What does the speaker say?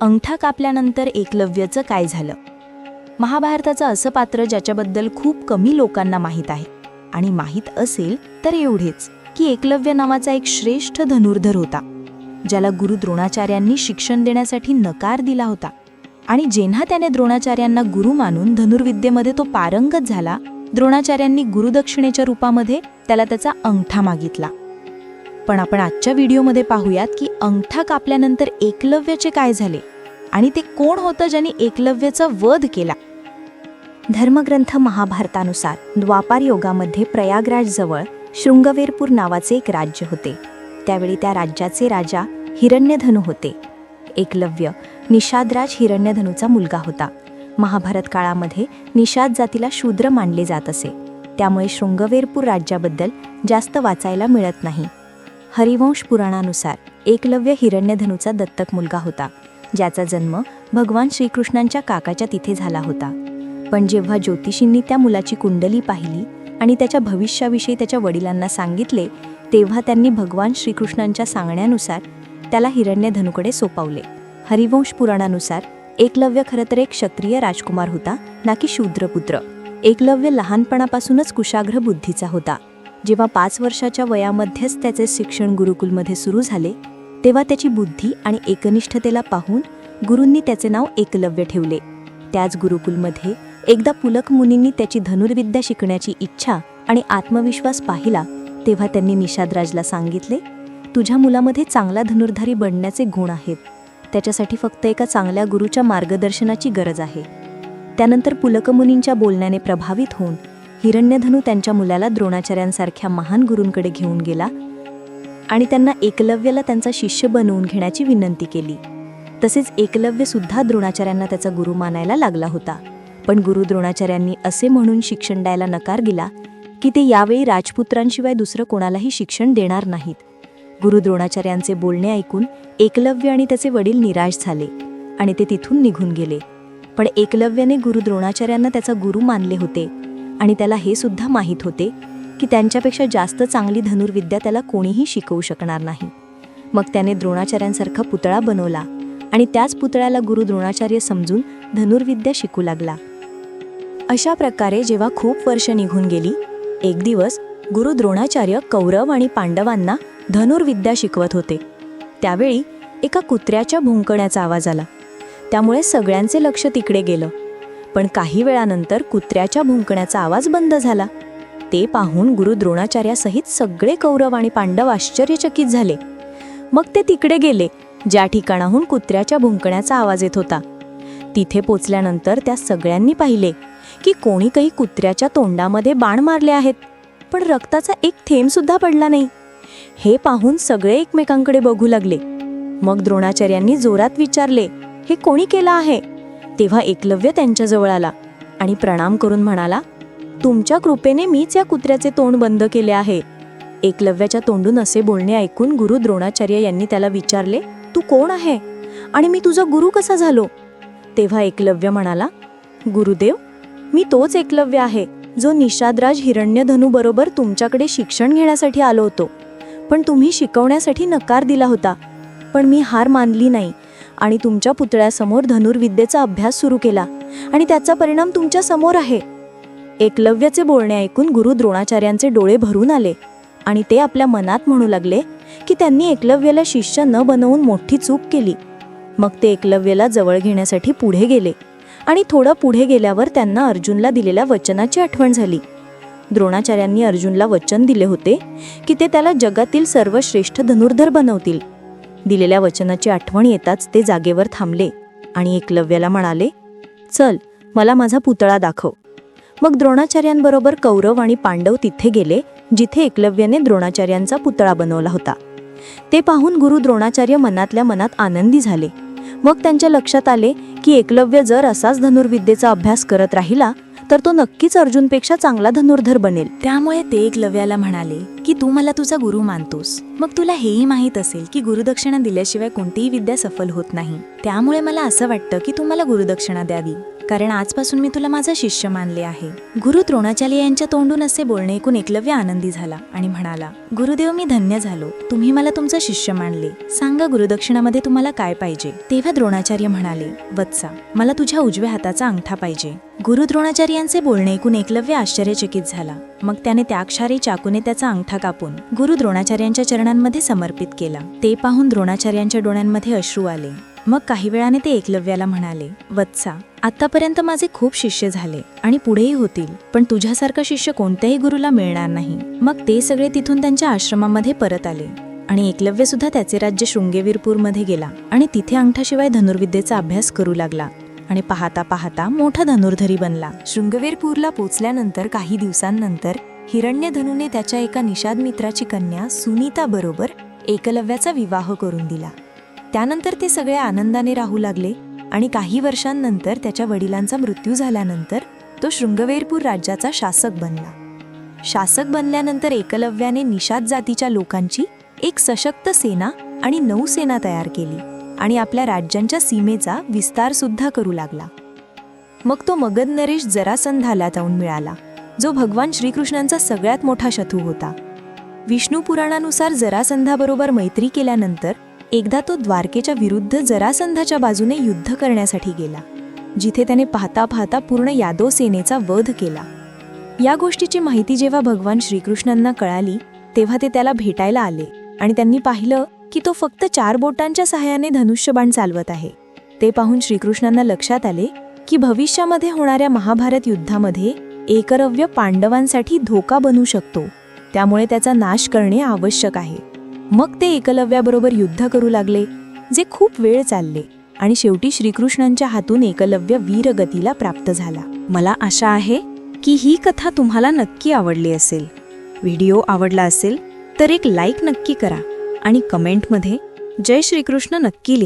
अंगठा कापल्यानंतर एकलव्याचं काय झालं? महाभारताचं असं पात्र ज्याच्याबद्दल खूप कमी लोकांना माहीत आहे. आणि माहीत असेल तर एवढेच की एकलव्य नावाचा एक श्रेष्ठ धनुर्धर होता ज्याला गुरु द्रोणाचार्यांनी शिक्षण देण्यासाठी नकार दिला होता. आणि जेव्हा त्याने द्रोणाचार्यांना गुरु मानून धनुर्विद्येमध्ये तो पारंगत झाला द्रोणाचार्यांनी गुरुदक्षिणेच्या रूपामध्ये त्याला त्याचा अंगठा मागितला. पण आपण आजच्या व्हिडिओमध्ये पाहूयात की अंगठा कापल्यानंतर एकलव्याचे काय झाले आणि ते कोण होतं ज्याने एकलव्याचा वध केला? धर्मग्रंथ महाभारतानुसार द्वापार योगामध्ये प्रयागराजजवळ शृंगवेरपूर नावाचे एक राज्य होते. त्यावेळी त्या राज्याचे राजा हिरण्यधनु होते. एकलव्य निषादराज हिरण्यधनुचा मुलगा होता. महाभारत काळामध्ये निषाद जातीला शूद्र मानले जात असे. त्यामुळे शृंगवेरपूर राज्याबद्दल जास्त वाचायला मिळत नाही. हरिवंश पुराणानुसार एकलव्य हिरण्यधनुचा दत्तक मुलगा होता ज्याचा जन्म भगवान श्रीकृष्णांच्या काकाच्या तिथे झाला होता. पण जेव्हा ज्योतिषींनी त्या मुलाची कुंडली पाहिली आणि त्याच्या भविष्याविषयी त्याच्या वडिलांना सांगितले तेव्हा त्यांनी भगवान श्रीकृष्णांच्या सांगण्यानुसार त्याला हिरण्यधनुकडे सोपावले. हरिवंश पुराणानुसार एकलव्य खरं तर एक क्षत्रिय राजकुमार होता ना की शूद्रपुत्र. एकलव्य लहानपणापासूनच कुशाग्र बुद्धीचा होता. जेव्हा पाच वर्षाच्या वयामध्येच त्याचे शिक्षण गुरुकुलमध्ये सुरू झाले तेव्हा त्याची बुद्धी आणि एकनिष्ठतेला पाहून गुरूंनी त्याचे नाव एकलव्य ठेवले. त्याच गुरुकुलमध्ये एकदा पुलक मुनींनी त्याची धनुर्विद्या शिकण्याची इच्छा आणि आत्मविश्वास पाहिला तेव्हा त्यांनी निषादराजला सांगितले तुझ्या मुलामध्ये चांगला धनुर्धारी बनण्याचे गुण आहेत. त्याच्यासाठी फक्त एका चांगल्या गुरुच्या मार्गदर्शनाची गरज आहे. त्यानंतर पुलकमुनींच्या बोलण्याने प्रभावित होऊन हिरण्यधनू त्यांच्या मुलाला द्रोणाचार्यांसारख्या महान गुरूंकडे घेऊन गेला आणि त्यांना एकलव्याला त्यांचा शिष्य बनवून घेण्याची विनंती केली. तसेच एकलव्यसुद्धा द्रोणाचार्यांना त्याचा गुरु मानायला लागला होता. पण गुरु द्रोणाचार्यांनी असे म्हणून शिक्षण द्यायला नकार दिला की ते यावेळी राजपुत्रांशिवाय दुसरं कोणालाही शिक्षण देणार नाहीत. गुरु द्रोणाचार्यांचे बोलणे ऐकून एकलव्य आणि त्याचे वडील निराश झाले आणि ते तिथून निघून गेले. पण एकलव्याने गुरु द्रोणाचार्यांना त्याचा गुरु मानले होते. आणि त्याला हे सुद्धा माहीत होते की त्यांच्यापेक्षा जास्त चांगली धनुर्विद्या त्याला कोणीही शिकवू शकणार नाही. मग त्याने द्रोणाचार्यांसारखा पुतळा बनवला आणि त्याच पुतळ्याला गुरु द्रोणाचार्य समजून धनुर्विद्या शिकू लागला. अशा प्रकारे जेव्हा खूप वर्ष निघून गेली एक दिवस गुरु द्रोणाचार्य कौरव आणि पांडवांना धनुर्विद्या शिकवत होते. त्यावेळी एका कुत्र्याच्या भुंकण्याचा आवाज आला. त्यामुळे सगळ्यांचे लक्ष तिकडे गेलं. पण काही वेळानंतर कुत्र्याच्या भुंकण्याचा आवाज बंद झाला. ते पाहून गुरु द्रोणाचार्यासहित सगळे कौरव आणि पांडव आश्चर्यचकित झाले. मग ते तिकडे गेले ज्या ठिकाणाहून कुत्र्याच्या भुंकण्याचा आवाज येत होता. तिथे पोचल्यानंतर त्या सगळ्यांनी पाहिले की कोणी काही कुत्र्याच्या तोंडामध्ये बाण मारले आहेत पण रक्ताचा एक थेंबसुद्धा पडला नाही. हे पाहून सगळे एकमेकांकडे बघू लागले. मग द्रोणाचार्यांनी जोरात विचारले हे कोणी केलं आहे? तेव्हा एकलव्य त्यांच्याजवळ आला आणि प्रणाम करून म्हणाला तुमच्या कृपेने मीच या कुत्र्याचे तोंड बंद केले आहे. एकलव्याच्या तोंडून असे बोलणे ऐकून गुरु द्रोणाचार्य यांनी त्याला विचारले तू कोण आहे? आणि मी तुझा गुरु कसा झालो? तेव्हा एकलव्य म्हणाला गुरुदेव मी तोच एकलव्य आहे जो निषादराज हिरण्यधनूबरोबर तुमच्याकडे शिक्षण घेण्यासाठी आलो होतो. पण तुम्ही शिकवण्यासाठी नकार दिला होता. पण मी हार मानली नाही. आणि तुमच्या पुतळ्यासमोर धनुर्विद्येचा अभ्यास सुरू केला आणि त्याचा परिणाम तुमच्यासमोर आहे. एकलव्याचे बोलणे ऐकून गुरु द्रोणाचार्यांचे डोळे भरून आले आणि ते आपल्या मनात म्हणू लागले की त्यांनी एकलव्याला शिष्य न बनवून मोठी चूक केली. मग ते एकलव्याला जवळ घेण्यासाठी पुढे गेले आणि थोडं पुढे गेल्यावर त्यांना अर्जुनला दिलेल्या वचनाची आठवण झाली. द्रोणाचार्यांनी अर्जुनला वचन दिले होते की ते त्याला जगातील सर्वश्रेष्ठ धनुर्धर बनवतील. दिलेल्या वचनाची आठवण येताच ते जागेवर थांबले आणि एकलव्याला म्हणाले चल मला माझा पुतळा दाखव. मग द्रोणाचार्यांबरोबर कौरव आणि पांडव तिथे गेले जिथे एकलव्याने द्रोणाचार्यांचा पुतळा बनवला होता. ते पाहून गुरु द्रोणाचार्य मनातल्या मनात आनंदी झाले. मग त्यांच्या लक्षात आले की एकलव्य जर असाच धनुर्विद्येचा अभ्यास करत राहिला तर तो नक्कीच अर्जुनपेक्षा चांगला धनुर्धर बनेल. त्यामुळे ते एकलव्याला म्हणाले की तू मला तुझा गुरु मानतोस. मग तुला हेही माहीत असेल की गुरुदक्षिणा दिल्याशिवाय कोणतीही विद्या सफल होत नाही. त्यामुळे मला असं वाटतं की तू मला गुरुदक्षिणा द्यावी. कारण आजपासून मी तुला माझा शिष्य मानले आहे. गुरु द्रोणाचार्य यांच्या तोंडून असे बोलणे ऐकून एकलव्य आनंदी झाला आणि म्हणाला गुरुदेव मी धन्य झालो. तुम्ही मला तुमचा शिष्य मानले. सांगा गुरुदक्षिणामध्ये तुम्हाला काय पाहिजे? तेव्हा द्रोणाचार्य म्हणाले वत्सा मला तुझ्या उजव्या हाताचा अंगठा पाहिजे. गुरु द्रोणाचार्यांचे बोलणे ऐकून एकलव्य आश्चर्यचकित झाला. मग त्याने त्या क्षारी चाकूने त्याचा अंगठा कापून गुरु द्रोणाचार्यांच्या चरणांमध्ये समर्पित केला. ते पाहून द्रोणाचार्यांच्या डोळ्यांमध्ये अश्रू आले. मग काही वेळाने ते एकलव्याला म्हणाले वत्सा आतापर्यंत माझे खूप शिष्य झाले आणि पुढेही होतील पण तुझ्यासारखा शिष्य कोणत्याही गुरुला मिळणार नाही. मग ते सगळे तिथून त्यांच्या आश्रमामध्ये परत आले आणि एकलव्य सुद्धा त्याचे राज्य शृंगेवीरपूरमध्ये गेला आणि तिथे अंगठाशिवाय धनुर्विद्येचा अभ्यास करू लागला आणि पाहता पाहता मोठा धनुर्धरी बनला. शृंगवीरपूरला पोचल्यानंतर काही दिवसांनंतर हिरण्यधनुने त्याच्या एका निषाद मित्राची कन्या सुनीता बरोबर एकलव्याचा विवाह करून दिला. त्यानंतर ते सगळे आनंदाने राहू लागले आणि काही वर्षांनंतर त्याच्या वडिलांचा मृत्यू झाल्यानंतर तो शृंगवेरपूर राज्याचा शासक बनला. शासक बनल्यानंतर एकलव्याने निषाद जातीच्या लोकांची एक सशक्त सेना आणि नौसेना तयार केली आणि आपल्या राज्यांच्या सीमेचा विस्तार सुद्धा करू लागला. मग तो मगध नरेश जरासंधाला जाऊन मिळाला जो भगवान श्रीकृष्णांचा सगळ्यात मोठा शत्रू होता. विष्णू पुराणानुसार जरासंधाबरोबर मैत्री केल्यानंतर एकदा तो द्वारकेच्या विरुद्ध जरासंधाच्या बाजूने युद्ध करण्यासाठी गेला जिथे त्याने पाहता पाहता पूर्ण यादव सेनेचा वध केला. या गोष्टीची माहिती जेव्हा भगवान श्रीकृष्णांना कळाली तेव्हा ते त्याला भेटायला आले आणि त्यांनी पाहिलं की तो फक्त चार बोटांच्या सहाय्याने धनुष्यबाण चालवत आहे. ते पाहून श्रीकृष्णांना लक्षात आले की भविष्यामध्ये होणाऱ्या महाभारत युद्धामध्ये एकरव्य पांडवांसाठी धोका बनू शकतो. त्यामुळे त्याचा नाश करणे आवश्यक आहे. मग ते एकलव्याबरोबर युद्ध करू लागले जे खूप वेळ चालले आणि शेवटी श्रीकृष्णांच्या हातून एकलव्य वीरगतीला प्राप्त झाला. मला आशा आहे की ही कथा तुम्हाला नक्की आवडली असेल. व्हिडिओ आवडला असेल तर एक लाईक नक्की करा आणि कमेंटमध्ये जय श्रीकृष्ण नक्की